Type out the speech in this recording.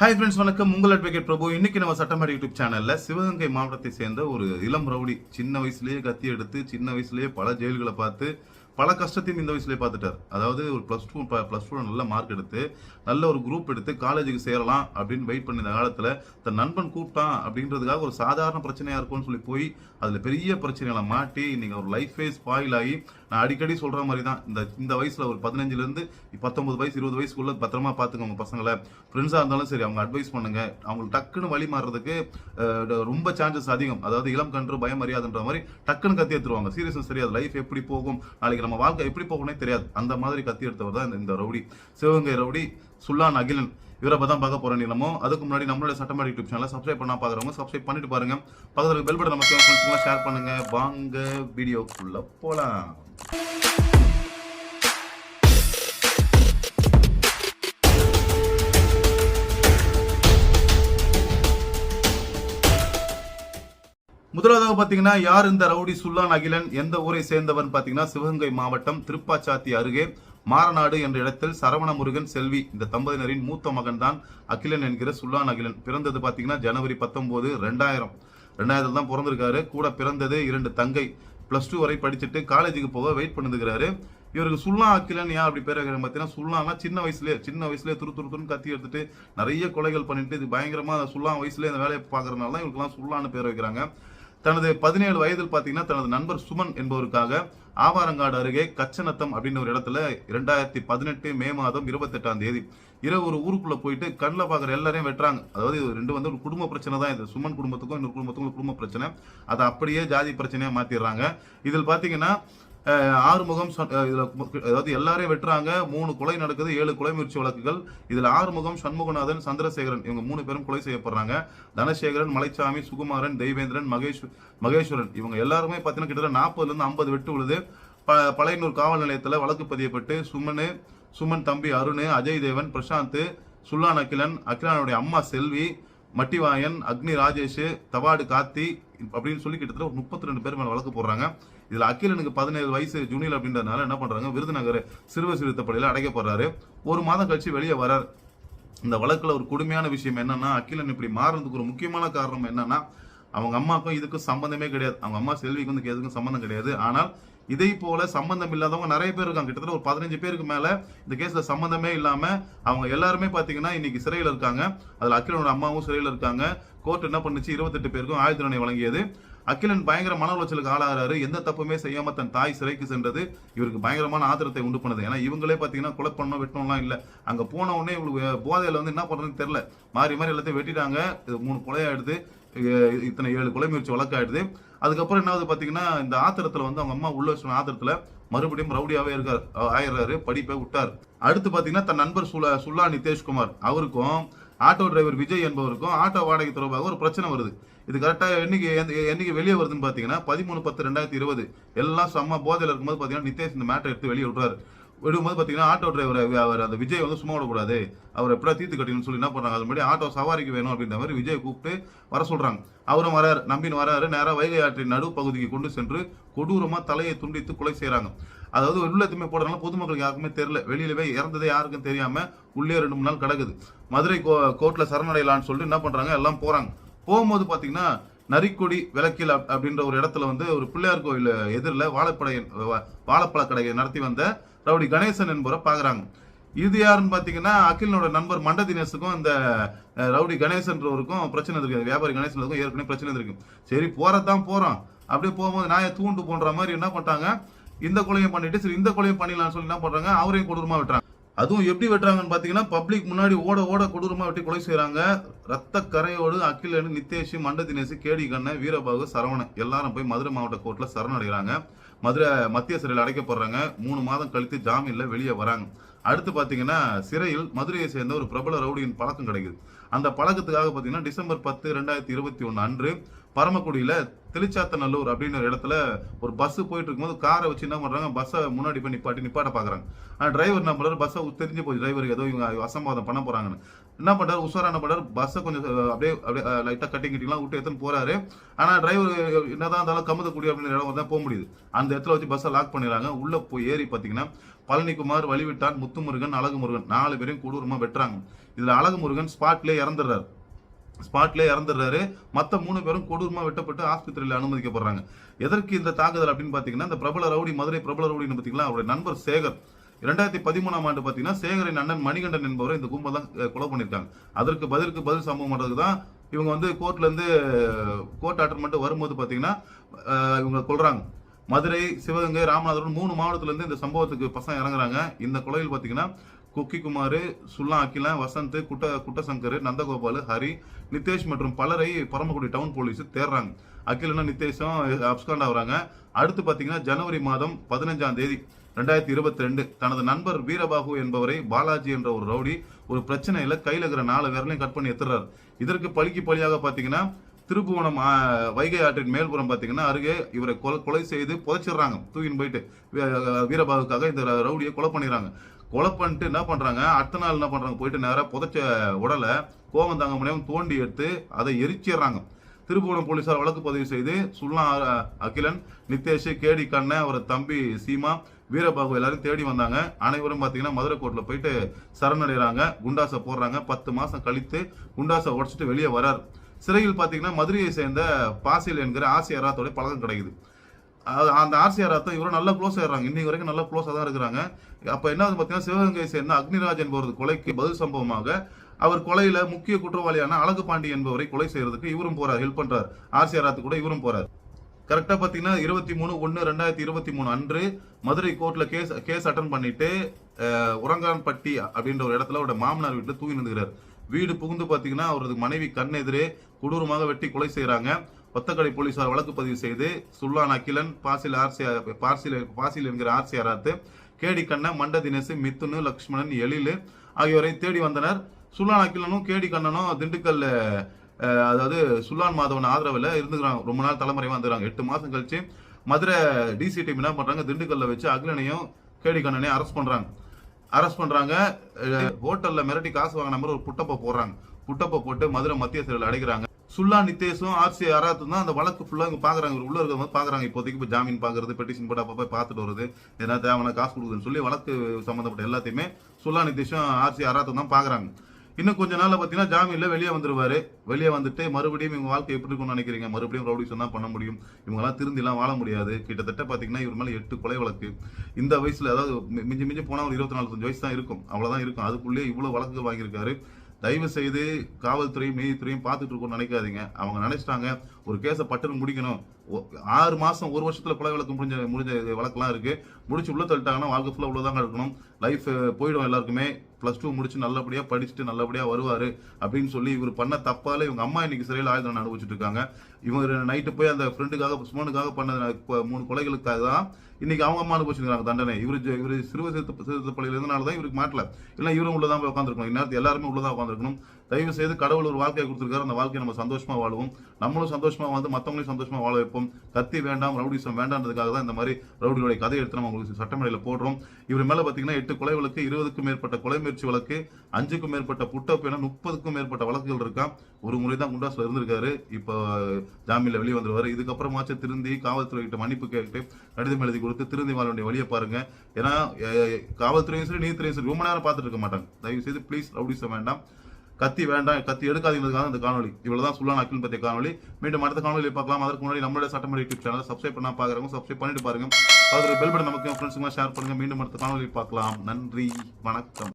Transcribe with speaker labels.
Speaker 1: Hi friends வணக்கம். உங்கள் advocate பிரபு. இன்னைக்கு நம்ம சட்டமேடை யூடியூப் சேனலில் சிவகங்கை மாவட்டத்தை சேர்ந்த ஒரு இளம் ரவுடி சின்ன வயசுலேயே கத்தி எடுத்து சின்ன வயசுலேயே பல ஜெயில்களை பார்த்து பல கஷ்டத்தையும் இந்த வயசுலேயே பார்த்துட்டார். அதாவது ஒரு ப்ளஸ் டூ ப்ளஸ் டூ நல்ல மார்க் எடுத்து நல்ல ஒரு குரூப் எடுத்து காலேஜுக்கு சேரலாம் அப்படின்னு வெயிட் பண்ணின காலத்தில் தன் நண்பன் கூப்பிட்டான் அப்படின்றதுக்காக ஒரு சாதாரண பிரச்சனையாக இருக்கும்னு சொல்லி போய் அதில் பெரிய பிரச்சனைகளை மாட்டி நீங்கள் ஒரு லைஃபே ஸ்பாயில் ஆகி நான் அடிக்கடி சொல்கிற மாதிரி தான் இந்த இந்த வயசில் ஒரு பதினஞ்சுலேருந்து பத்தொம்பது வயசு இருபது வயசுக்குள்ள பத்திரமா பாத்துக்கோங்க பசங்களை. ஃப்ரெண்ட்ஸாக இருந்தாலும் சரி அவங்க அட்வைஸ் பண்ணுங்க. அவங்களுக்கு டக்குன்னு வழி மாறுறதுக்கு ரொம்ப சான்சஸ் அதிகம். அதாவது இளம் கன்று பயம் அறியாதுன்ற மாதிரி டக்குன்னு கத்தி எடுத்துருவாங்க. சீரியஸ் தெரியாது. லைஃப் எப்படி போகும்? நாளைக்கு நம்ம வாழ்க்கை எப்படி போகணும்னே தெரியாது. அந்த மாதிரி கத்தி எடுத்தவர் தான் இந்த ரவுடி. சிவகங்கை ரவுடி சுல்லான் அகிலன். இவரை தான் பார்க்க போறோம் நிலமோ அதுக்கு முன்னாடி நம்மளோட சட்டமாடி யூடியூப் சேனலை சப்ஸ்கிரைப் பண்ணா பாக்குறவங்க சப்ஸ்கிரைப் பண்ணிட்டு பாருங்க. பக்கத்துல பெல் பட்டன் நமக்கு ஃப்ரெண்ட்ஸ்க்குலாம் ஷேர் பண்ணுங்க. வாங்க வீடியோக்குள்ள போலாம். முதலாவதாக பார்த்தீங்கன்னா யார் இந்த ரவுடி சுல்லான் அகிலன்? எந்த ஊரை சேர்ந்தவன் பார்த்தீங்கன்னா சிவகங்கை மாவட்டம் திருப்பாச்சாத்தி அருகே. மாரநாடு என்ற இடத்தில் சரவண முருகன் செல்வி இந்த தம்பதியினரின் மூத்த மகன் தான் அகிலன் என்கிற சுல்லான் அகிலன். பிறந்தது பார்த்தீங்கன்னா ஜனவரி பத்தொம்போது ரெண்டாயிரம். ரெண்டாயிரத்துல தான் பிறந்திருக்காரு. கூட பிறந்தது இரண்டு தங்கை. ப்ளஸ் டூ வரை படிச்சுட்டு காலேஜுக்கு போக வெயிட் பண்ணிருக்கிறாரு. இவருக்கு சுல்லா அக்கிலன் ஏன் அப்படி பேர் வைக்கிறாங்க பார்த்தீங்கன்னா சுல்லானா சின்ன வயசுலேயே சின்ன வயசுலேயே துரு துருத்துன்னு கத்தி எடுத்துட்டு நிறைய கொலைகள் பண்ணிட்டு இது பயங்கரமாக சுல்லா வயசுலேயே இந்த வேலையை பார்க்கறதுனால தான் இவருக்குலாம் சுல்லான்னு பேர் வைக்கிறாங்க. தனது பதினேழு வயதில் பார்த்தீங்கன்னா தனது நண்பர் சுமன் என்பவருக்காக ஆவாரங்காடு அருகே கச்சநத்தம் அப்படின்னு ஒரு இடத்துல இரண்டாயிரத்தி பதினெட்டு மே மாதம் இருபத்தெட்டாம் தேதி இரவு ஒரு ஊருக்குள்ளே போயிட்டு கண்ணில் பார்க்குற எல்லாரையும் வெட்டுறாங்க. அதாவது இது ரெண்டு வந்து ஒரு குடும்ப பிரச்சனை தான். இது சுமன் குடும்பத்துக்கும் இன்னொரு குடும்பத்துக்கும் குடும்ப பிரச்சனை. அதை அப்படியே ஜாதி பிரச்சனையாக மாற்றிடுறாங்க இதில் பார்த்தீங்கன்னா ஆறுமுகம் இதில் அதாவது எல்லாரையும் வெட்டுறாங்க. மூணு கொலை நடக்குது ஏழு கொலை முயற்சி வழக்குகள். இதில் ஆறுமுகம் சண்முகநாதன் சந்திரசேகரன் இவங்க மூணு பேரும் கொலை செய்யப்படுறாங்க. தனசேகரன் மலைச்சாமி சுகுமாரன் தெய்வேந்திரன் மகேஷ் மகேஸ்வரன். இவங்க எல்லாருமே பார்த்தீங்கன்னா கிட்டத்தட்ட நாற்பதுலேருந்து ஐம்பது வெட்டு உள்ளது ப பழையனூர் காவல் நிலையத்தில் வழக்கு பதியப்பட்டு சுமனு சுமன் தம்பி அருண் அஜய் தேவன் பிரசாந்த் சுல்லான் அகிலன் அகிலானுடைய அம்மா செல்வி மட்டிவாயன் அக்னி ராஜேஷ் தவாடு கார்த்தி அப்படின்னு சொல்லி கிட்டத்தட்ட ஒரு முப்பத்தி ரெண்டு பேர் மேலே வழக்கு போடுறாங்க. இதில் அகிலனுக்கு பதினேழு வயசு ஜூனியர் அப்படின்றதுனால என்ன பண்ணுறாங்க விருதுநகர் சிறுவர் சிறுத்தை அடைக்கப்படுறாரு ஒரு மாதம் கழிச்சு வெளியே வரார். இந்த வழக்கில் ஒரு கொடுமையான விஷயம் என்னன்னா அகிலன் இப்படி மாறுறதுக்கு ஒரு முக்கியமான காரணம் என்னன்னா அவங்க அம்மாக்கும் இதுக்கும் சம்பந்தமே கிடையாது. அவங்க அம்மா செல்விக்கு வந்து எதுக்கும் சம்பந்தம் கிடையாது. ஆனால் இதை போல சம்பந்தம் இல்லாதவங்க நிறைய பேர் இருக்காங்க. கிட்டத்தட்ட ஒரு பதினஞ்சு பேருக்கு மேல இந்த கேஸ்ல சம்பந்தமே இல்லாம அவங்க எல்லாருமே பாத்தீங்கன்னா இன்னைக்கு சிறையில் இருக்காங்க. அதுல அகிலனோட அம்மாவும் சிறையில் இருக்காங்க. கோர்ட் என்ன பண்ணுச்சு? இருபத்தெட்டு பேருக்கும் ஆயுள் தண்டனை வழங்கியது. அகிலன் பயங்கர மன உளைச்சலுக்கு ஆளாகிறாரு. எந்த தப்புமே செய்யாம தன் தாய் சிறைக்கு சென்றது இவருக்கு பயங்கரமான ஆத்திரத்தை உண்டு பண்ணுது. ஏன்னா இவங்களே பாத்தீங்கன்னா கொலை பண்ணணும் வெட்டணும்லாம் இல்ல. அங்க போன உடனே இவங்களுக்கு போதையில வந்து என்ன பண்றதுன்னு தெரியல. மாறி மாறி எல்லாத்தையும் வெட்டிட்டாங்க. இது மூணு கொலையாயிடுது இத்தனை ஏழு கொலை முயற்சி வழக்காயிடுது. அதுக்கப்புறம் என்னாவது பார்த்தீங்கன்னா பாத்தீங்கன்னா இந்த ஆத்திரத்துல வந்து அவங்க அம்மா உள்ள வச்சு ஆத்திரத்துல மறுபடியும் ரவுடியாவே இருக்கார். ஆயிடுறாரு படிப்பை விட்டார். அடுத்து பாத்தீங்கன்னா தன் நண்பர் சுல்லா சுல்லா நிதேஷ்குமார். அவருக்கும் ஆட்டோ டிரைவர் விஜய் என்பவருக்கும் ஆட்டோ வாடகை தொடர்பாக ஒரு பிரச்சனை வருது. இது கரெக்டாக என்னைக்கு என்னைக்கு வெளியே வருதுன்னு பார்த்தீங்கன்னா பதிமூணு பத்து ரெண்டாயிரத்தி இருபது. எல்லாம் செம்ம போதையில் இருக்கும்போது பார்த்தீங்கன்னா நிதேஷ் இந்த மேட்டை எடுத்து வெளியே விடுறாரு விடும்போது பார்த்தீங்கன்னா ஆட்டோ டிரைவர் அவர் அந்த விஜய் வந்து சும்மா விடக்கூடாது. அவர் எப்படா தீர்த்து கட்டிங்கன்னு சொல்லி என்ன பண்ணுறாங்க அது முன்னாடி ஆட்டோ சவாரிக்கு வேணும் அப்படின்ற மாதிரி விஜய் கூப்பிட்டு வர சொல்கிறாங்க அவரும் வராரு நம்பின்னு வராரு. நேராக வைகை ஆற்றின் நடுப்பகுதிக்கு கொண்டு சென்று கொடூரமாக தலையை துண்டித்து கொலை செய்கிறாங்க அதாவது உள்ளத்துமே போடுறதுனால பொதுமக்களுக்கு யாருக்குமே தெரியல. போய் இறந்ததே யாருக்கும் தெரியாம உள்ளே ரெண்டு மூணு நாள் கிடக்குது. மதுரை கோ- கோர்ட்ல சரணடையலாம்னு சொல்லிட்டு என்ன பண்றாங்க? எல்லாம் போறாங்க. போகும்போது பாத்தீங்கன்னா நரிக்குடி விளக்கில் அப்- அப்படின்ற ஒரு இடத்துல வந்து ஒரு பிள்ளையார் கோயில் எதிரில் வாழைப்படை வாழைப்பழ கடையை நடத்தி வந்த ரவுடி கணேசன் என்பவரை பார்க்குறாங்க. இது யாருன்னு பார்த்தீங்கன்னா அகிலனோட நண்பர் மண்ட தினேஷுக்கும் இந்த ரவுடி கணேசன்றவருக்கும் பிரச்சனை இருக்கு. வியாபாரி கணேசனுக்கும் ஏற்கனவே பிரச்சனை இருக்கு. சரி போகிறதான் போகிறோம் அப்படியே போகும்போது நாயை தூண்டு போன்ற மாதிரி என்ன பண்ணிட்டாங்க? இந்த கொலையும் பண்ணிட்டு சரி இந்த கொலையும் பண்ணிடலாம்னு சொல்லி என்ன பண்ணுறாங்க அவரையும் கொடூரமாக விட்டுறாங்க. அதுவும் எப்படி வெட்டுறாங்கன்னு பார்த்தீங்கன்னா பப்ளிக் முன்னாடி ஓட ஓட கொடூரமாக வெட்டி கொலை செய்கிறாங்க ரத்த கரையோடு அகிலன் நித்தேஷ் மண்ட தினேஷ் கேடி கண்ண வீரபாகு சரவணன் எல்லாரும் போய் மதுரை மாவட்ட கோர்ட்டில் சரணடைகிறாங்க மதுரை மத்திய சிறையில் அடைக்கப்படுறாங்க. மூணு மாதம் கழித்து ஜாமீனில் வெளியே வராங்க. அடுத்து பார்த்தீங்கன்னா சிறையில் மதுரையை சேர்ந்த ஒரு பிரபல ரவுடியின் பழக்கம் கிடைக்குது. அந்த பழக்கத்துக்காக பார்த்தீங்கன்னா டிசம்பர் பத்து ரெண்டாயிரத்தி இருபத்தி ஒன்று அன்று பரமக்குடியில தெளிச்சாத்தநல்லூர் அப்படின்ற இடத்துல ஒரு பஸ் போயிட்டு இருக்கும்போது காரை வச்சு என்ன பண்ணுறாங்க பஸ்ஸை முன்னாடி போய் நிப்பாட்டி நிப்பாட்ட பாக்குறாங்க. ஆனால் டிரைவர் என்ன பண்ணுறாரு பஸ்ஸை தெரிஞ்சு போச்சு. டிரைவருக்கு ஏதோ இவங்க அசம்பாதம் பண்ண போகிறாங்கன்னு என்ன பண்றாரு? உஷாரா என்ன பண்றாரு? பஸ்ஸை கொஞ்சம் அப்படியே அப்படியே லைட்டா கட்டிங் கிட்டிங்லாம் விட்டு எடுத்துன்னு போறாரு. ஆனா டிரைவர் என்னதான் இருந்தாலும் கமுதக்குடி அப்படின்ற இடம் தான் போக முடியுது. அந்த இடத்துல வச்சு பஸ்ஸை லாக் பண்ணிடுறாங்க. உள்ள போய் ஏறி பாத்தீங்கன்னா பழனிக்குமார் வழிவிட்டான் முத்துமுருகன் அழகுமுருகன் நாலு பேரையும் கொடூரமா வெட்டுறாங்க. இதுல அழகு முருகன் ஸ்பாட்லயே இறந்துடுறாரு. ஸ்பாட்லயே இறந்துடுறாரு. மத்த மூணு பேரும் கொடூரமா வெட்டப்பட்டு ஆஸ்பத்திரியில அனுமதிக்கப்படுறாங்க. எதற்கு இந்த தாக்குதல் அப்படின்னு பாத்தீங்கன்னா இந்த பிரபல ரவுடி மதுரை பிரபல ரவுடின்னு பார்த்தீங்கன்னா அவருடைய நண்பர் சேகர். இரண்டாயிரத்தி பதிமூணாம் ஆண்டு பாத்தீங்கன்னா சேகரின் அண்ணன் மணிகண்டன் என்பவரை இந்த கும்பல் தான் கொலை பண்ணியிருக்காங்க. அதற்கு பதிலுக்கு பதில் சம்பவம் பண்றதுக்கு தான் இவங்க வந்து கோர்ட்ல இருந்து கோர்ட் ஆர்டர் மட்டும் வரும்போது பாத்தீங்கன்னா இவங்க கொள்றாங்க மதுரை சிவகங்கை ராமநாதபுரம் மூணு மாவட்டத்துல இருந்து இந்த சம்பவத்துக்கு பசங்க இறங்குறாங்க. இந்த கொலையில் பாத்தீங்கன்னா குக்கிக்குமார் சுல்லா அகிலன் வசந்த் குட்ட குட்டசங்கர் நந்தகோபால் ஹரி நிதேஷ் மற்றும் பலரை பரமக்குடி டவுன் போலீஸ் தேடுறாங்க. அகிலனும் நிதேஷும் அப்ஸ்காண்ட் ஆகுறாங்க. அடுத்து பாத்தீங்கன்னா ஜனவரி மாதம் பதினஞ்சாம் தேதி ரெண்டாயிரத்தி இருபத்தி ரெண்டு தனது நண்பர் வீரபாகு என்பவரை பாலாஜி என்ற ஒரு ரவுடி ஒரு பிரச்சனையில கையில் இருக்கிற நாலு விரலையும் கட் பண்ணி எத்துறாரு இதற்கு பழிக்கு பழியாக பாத்தீங்கன்னா திருப்புவனம் வைகை ஆற்றின் மேல்புறம் பாத்தீங்கன்னா அருகே இவரை கொலை கொலை செய்து புதைச்சிடுறாங்க. தூக்கின்னு போயிட்டு வீரபாகுக்காக இந்த ரவுடியை கொலை பண்ணிடுறாங்க. கொலை பண்ணிட்டு என்ன பண்றாங்க? அடுத்த நாள் என்ன பண்றாங்க? போயிட்டு நேராக புதைச்ச உடலை கோவம் தாங்க முடியாம தோண்டி எடுத்து அதை எரிச்சிடுறாங்க. திருப்புவனம் போலீசார் வழக்கு பதிவு செய்து சுல்லா அகிலன் நிதேஷ் கேடி கண்ணன் அவர் தம்பி சீமா வீரபாகு எல்லாரும் தேடி வந்தாங்க. அனைவரும் பார்த்தீங்கன்னா மதுரை கோர்ட்டில் போயிட்டு சரணடைகிறாங்க குண்டாசை போடுறாங்க. பத்து மாதம் கழித்து குண்டாசை உடைச்சிட்டு வெளியே வரார். சிறையில் பார்த்தீங்கன்னா மதுரையை சேர்ந்த பாசில் என்கிற ஆசியராத்தோடைய பழக்கம் கிடைக்குது. அது- அந்த ஆர்சிஆர் இவரும் நல்லா க்ளோஸ் ஆயிடுறாங்க. இன்னைக்கு வரைக்கும் நல்லா க்ளோஸாக தான் இருக்கிறாங்க. அப்போ என்ன ஆகுது பார்த்தீங்கன்னா சிவகங்கை சேர்ந்த அக்னிராஜ் என்பவரது கொலைக்கு பதில் சம்பவமாக அவர் கொலையில முக்கிய குற்றவாளியான அழகு பாண்டி என்பவரை கொலை செய்யறதுக்கு இவரும் போறார் ஹெல்ப் பண்றார். ஆர்சிஆர் கூட இவரும் போறார். கரெக்டாக பார்த்தீங்கன்னா இருபத்தி மூணு ஒன்று ரெண்டாயிரத்தி இருபத்தி மூணு அன்று மதுரை கோர்ட்டில் கேஸ் கேஸ் அட்டன் பண்ணிட்டு உரங்கான்பட்டி அப்படின்ற ஒரு இடத்துல அவரோட மாமனார் வீட்டில் தூங்கி நின்றுகிறார் வீடு புகுந்து பார்த்தீங்கன்னா அவரது மனைவி கண் எதிரே கொடூரமாக வெட்டி கொலை செய்கிறாங்க ஒத்தக்கடை போலீசார் வழக்கு பதிவு செய்து சுல்லான் அகிலன் பாசில் ஆர்சிஆர் பார்சில் பாசில் என்கிற ஆர்சிஆராத்து கேடி கண்ணன் மண்ட தினேசு மித்துனு லக்ஷ்மணன் எழிலு ஆகியோரை தேடி வந்தனர். சுல்லான் அகிலனும் கேடி கண்ணனும் திண்டுக்கல் அதாவது சுல்லான் மாதவன் ஆதரவில் இருந்துக்கிறாங்க. ரொம்ப நாள் தலைமுறையாக வந்துக்கிறாங்க எட்டு மாதம் கழிச்சு மதுரை டிசி டீம் என்ன பண்ணுறாங்க திண்டுக்கல்ல வச்சு அகிலனையும் கேடி கண்ணனையும் அரெஸ்ட் பண்ணுறாங்க அரெஸ்ட் பண்ணுறாங்க ஹோட்டலில் மிரட்டி காசு வாங்கின மாதிரி ஒரு புட்டப்பை போடுறாங்க. புட்டப்பை போட்டு மதுரை மத்திய சிறையில் அடைக்கிறாங்க. சுல்லா நித்தேஷும் ஆர்சி அராத்தும் தான் அந்த வழக்கு ஃபுல்லாக இங்கே பார்க்குறாங்க இவர் உள்ள இருக்கிறவங்க பார்க்குறாங்க இப்போதைக்கு இப்போ ஜாமீன் பார்க்குறது பெட்டிஷன் போட்டு அப்போ போய் பார்த்துட்டு வருது எதனா தேவையான காசு கொடுக்குதுன்னு சொல்லி வழக்கு சம்மந்தப்பட்ட எல்லாத்தையுமே சுல்லா நித்தேஷும் ஆர்சி அராத்தும் தான் பார்க்குறாங்க இன்னும் கொஞ்ச நாள்ல பாத்தீங்கன்னா ஜாமீன்ல வெளியே வந்துருவாரு. வெளியே வந்துட்டு மறுபடியும் இவங்க வாழ்க்கை எப்படி இருக்கும்னு நினைக்கிறீங்க? மறுபடியும் ரவுடிசம் தான் பண்ண முடியும். இவங்கெல்லாம் திருந்தி எல்லாம் வாழ முடியாது. கிட்டத்தட்ட பாத்தீங்கன்னா இவர் மேல எட்டு கொலை வழக்கு. இந்த வயசுல அதாவது மிஞ்சி மிஞ்சி போனா ஒரு இருபத்தி நாலு வயசு தான் இருக்கும். அவ்வளவுதான் இருக்கும். அதுக்குள்ளேயே இவ்வளவு வழக்கு வாங்கியிருக்காரு. தயவு செய்து காவல்துறையும் நீதித்துறையும் பார்த்துட்டு இருக்கோம்னு நினைக்காதீங்க. அவங்க நினைச்சிட்டாங்க ஒரு கேஸை பட்டுன்னு முடிக்கணும். ஆறு மாதம் ஒரு வருஷத்தில் கொலை வழக்கு முடிஞ்ச முடிஞ்ச வழக்கெல்லாம் இருக்குது முடிச்சு உள்ளே தள்ளிட்டாங்கன்னா வாழ்க்கை ஃபுல்லாக உள்ளதாங்க இருக்கணும். லைஃப் போயிடும் எல்லாருக்குமே. ப்ளஸ் டூ முடிச்சு நல்லபடியா படிச்சுட்டு நல்லபடியா வருவாரு அப்படின்னு சொல்லி இவர் பண்ண தப்பால இவங்க அம்மா இன்னைக்கு சிறையில் ஆயுதம் அனுபவிச்சுட்டு இருக்காங்க. இவர் நைட்டு போய் அந்த ஃப்ரெண்டுக்காக சுமனுக்காக பண்ண மூணு கொலைகளுக்காக தான் இன்னைக்கு அவங்க அம்மா போச்சுருக்காங்க தண்டனை. இவர் இவர் சிறுவ சிறுத்த சிறுத்த பள்ளியில் தான் இவருக்கு மாட்டல. இல்லை இவரும் உள்ளதான் போய் உட்காந்துருக்கணும் இந்நேரத்தில் எல்லாருமே உள்ளதான் உட்காந்துருக்கணும் தயவு செய்து கடவுள் ஒரு வாழ்க்கையை கொடுத்துருக்காரு. அந்த வாழ்க்கையை நம்ம சந்தோஷமா வாழ்வோம். நம்மளும் சந்தோஷமா வந்து மற்றவங்களையும் சந்தோஷமா வாழ வைப்போம். கத்தி வேண்டாம் ரவுடிசம் வேண்டாம்ன்றதுக்காக தான் இந்த மாதிரி ரவுடிகளுடைய கதை எடுத்து நம்ம உங்களுக்கு சட்டமடையில் போடுறோம். இவர் மேலே பார்த்தீங்கன்னா எட்டு கொலை வழக்கு இருபதுக்கும் மேற்பட்ட கொலை முயற்சி வழக்கு அஞ்சுக்கும் மேற்பட்ட புட்டப்பு என முப்பதுக்கும் மேற்பட்ட வழக்குகள் இருக்கான் ஒரு முறை தான் குண்டாஸ்ல இருந்திருக்காரு இப்போ ஜாமீன்ல வெளியே வந்துருவாரு. இதுக்கப்புறமாச்சும் திருந்தி காவல்துறை கிட்ட மன்னிப்பு கேட்டு கடிதம் எழுதி கொடுத்து திருந்தி வாழ வேண்டிய வழியை பாருங்க. ஏன்னா காவல்துறையும் சரி நீதித்துறையும் சரி ரொம்ப நேரம் பார்த்துட்டு இருக்க மாட்டாங்க. தயவு செய்து ப்ளீஸ் ரவுடிசம் வேண்டாம். கத்தி வேண்டாம். கத்தி எடுக்காதீங்கிறதுக்காக இந்த காணொலி இவ்வளவுதான் சுல்லான் அக்கில் பத்திய காணொலி மீண்டும் அடுத்த காணொலி பார்க்கலாம். அதற்கு முன்னாடி நம்மளுடைய சட்டமன்ற யூடியூப் சேனல் சப்ஸ்கிரைப் பண்ணா பாக்குறவங்க சப்ஸ்கிரைப் பண்ணிட்டு பாருங்க. அதில் பெல் பட்டன் நமக்கு ஃப்ரெண்ட்ஸுங்க ஷேர் பண்ணுங்க. மீண்டும் அடுத்த காணொலி பார்க்கலாம். நன்றி. வணக்கம்.